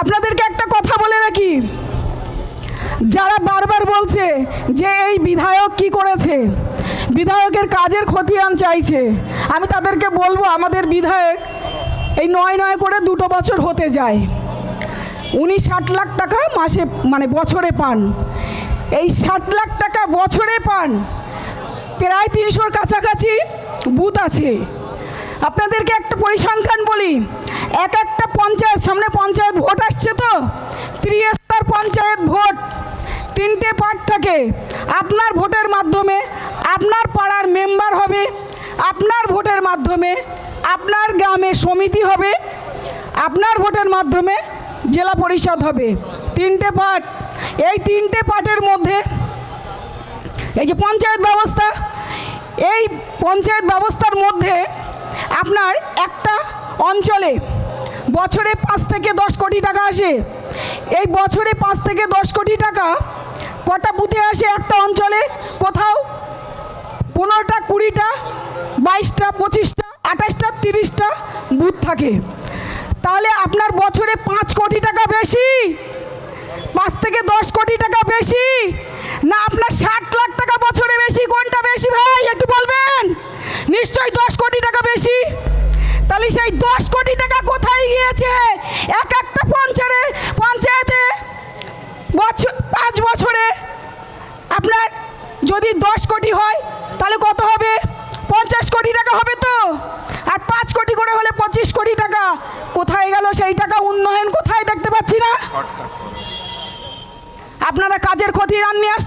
আপনাদেরকে একটা কথা বলে রাখি। যারা বারবার বলছে যে এই বিধায়ক কি করেছে, বিধায়কের কাজের খতিয়ান চাইছে, আমি তাদেরকে বলব, আমাদের বিধায়ক এই নয় নয় করে দুটো বছর হতে যায়। উনি ষাট লাখ টাকা মাসে মানে বছরে পান। এই ষাট লাখ টাকা বছরে পান, প্রায় তিনশোর কাছাকাছি বুথ আছে। আপনাদেরকে একটা পরিসংখ্যান বলি এক একটা পঞ্চায়েত, সামনে পঞ্চায়েত ভোট আসছে তো? ত্রিস্তর পঞ্চায়েত ভোট, তিনটে পার্ট থাকে। আপনার ভোটের মাধ্যমে আপনার পাড়ার মেম্বার হবে, আপনার ভোটের মাধ্যমে আপনার গ্রামে সমিতি হবে, আপনার ভোটের মাধ্যমে জেলা পরিষদ হবে। তিনটে পার্ট এই তিনটে পার্টের মধ্যে এই যে পঞ্চায়েত ব্যবস্থা, এই পঞ্চায়েত ব্যবস্থার মধ্যে আপনার একটা অঞ্চলে বছরে পাঁচ থেকে দশ কোটি টাকা আসে। এই বছরে পাঁচ থেকে দশ কোটি টাকা কটা বুথে আসে একটা অঞ্চলে? কোথাও? পনেরোটা, কুড়িটা, বাইশটা, পঁচিশটা, আঠাশটা, তিরিশটা বুথ থাকে। তাহলে আপনার বছরে পাঁচ কোটি টাকা বেশি? পাঁচ থেকে দশ কোটি টাকা বেশি? না, আপনার ষাট লাখ টাকা বছরে বেশি? কোনটা বেশি ভাই? কোথায় এক একটা পঞ্চায়েতে পঞ্চায়েতে বছর, পাঁচ বছরে আপনার যদি দশ কোটি হয়, তাহলে কত হবে? পঞ্চাশ কোটি টাকা হবে তো? আর পাঁচ কোটি করে হলে পঁচিশ কোটি টাকা। কোথায় গেল সেই টাকা? উন্নয়ন কোথায় দেখতে পাচ্ছি না। আপনারা কাজের নিয়ে আস,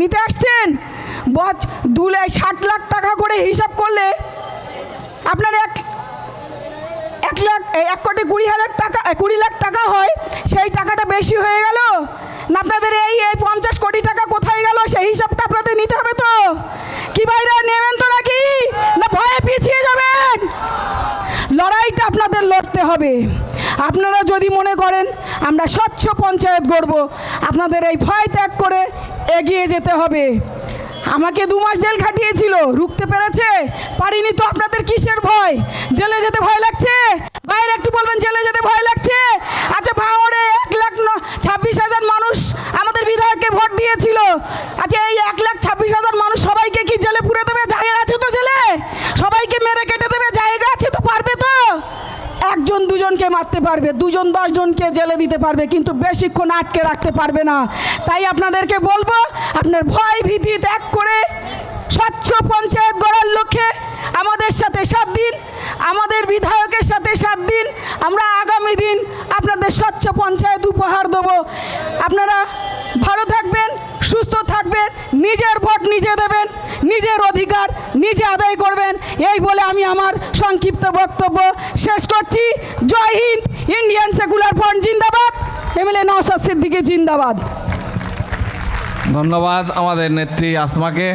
নিতে আসছেন? বছ, দু ষাট লাখ টাকা করে হিসাব করলে আপনার এক লাখ এক কোটি কুড়ি হাজার টাকা কুড়ি লাখ টাকা হয়, সেই টাকাটা বেশি হয়ে গেল। না, আপনাদের এই এই পঞ্চাশ কোটি টাকা কোথায় গেল? সেই হিসাবটা আপনাদের নিতে হবে তো। কি ভাইরা, নেবেন তো নাকি? না, ভয়ে পিছিয়ে যাবেন? লড়াইটা আপনাদের লড়তে হবে। আপনারা যদি মনে করেন, আমরা স্বচ্ছ পঞ্চায়েত গড়ব, আপনাদের এই ভয় ত্যাগ করে এগিয়ে যেতে হবে। আমাকে দু মাস জেল খাটিয়েছিল, রুখতে পেরেছে? পারিনি তো আপনাদের কিসের ভয়? জেলে যেতে ভয় লাগছে? বাইরে একটু বলবেন, জেলে যেতে ভয় লাগছে? আচ্ছা ভাঙড়ে এক লাখ ছাব্বিশ হাজার মানুষ আমাদের বিধায়ককে ভোট দিয়েছিল। আচ্ছা এই এক লাখ ছাব্বিশ হাজার মানুষ সবাইকে কি জেলে পুরে দেবে? জায়গা আছে তো জেলে? সবাইকে মেরে কেটে দেবে? জায়গা আছে তো, পারবে তো? একজন দুজনকে মারতে পারবে, দুজন দশজনকে জেলে দিতে পারবে, কিন্তু বেশিক্ষণ আটকে রাখতে পারবে না। তাই আপনাদেরকে বলব, আপনার ভয় ভীতি ত্যাগ করে স্বচ্ছ পঞ্চায়েত গড়ার লক্ষ্যে আমাদের সাথে সাত দিন আমাদের বিধায়কের সাথে সাত দিন, আমরা আগামী দিন আপনাদের স্বচ্ছ পঞ্চায়েত উপহার দেবো। আপনারা ভালো থাকবেন, সুস্থ থাকবেন, নিজের ভোট নিজে দেবেন, নিজের অধিকার নিজে আদায় করবেন। এই বলে আমি আমার সংক্ষিপ্ত বক্তব্য শেষ করছি। জয় হিন্দ, ইন্ডিয়ান সেকুলার ফ্রন্ট, জিন্দাবাদ। এমএলএ নওসাদ সিদ্দিকি, জিন্দাবাদ। ধন্যবাদ আমাদের নেত্রী আসমাকে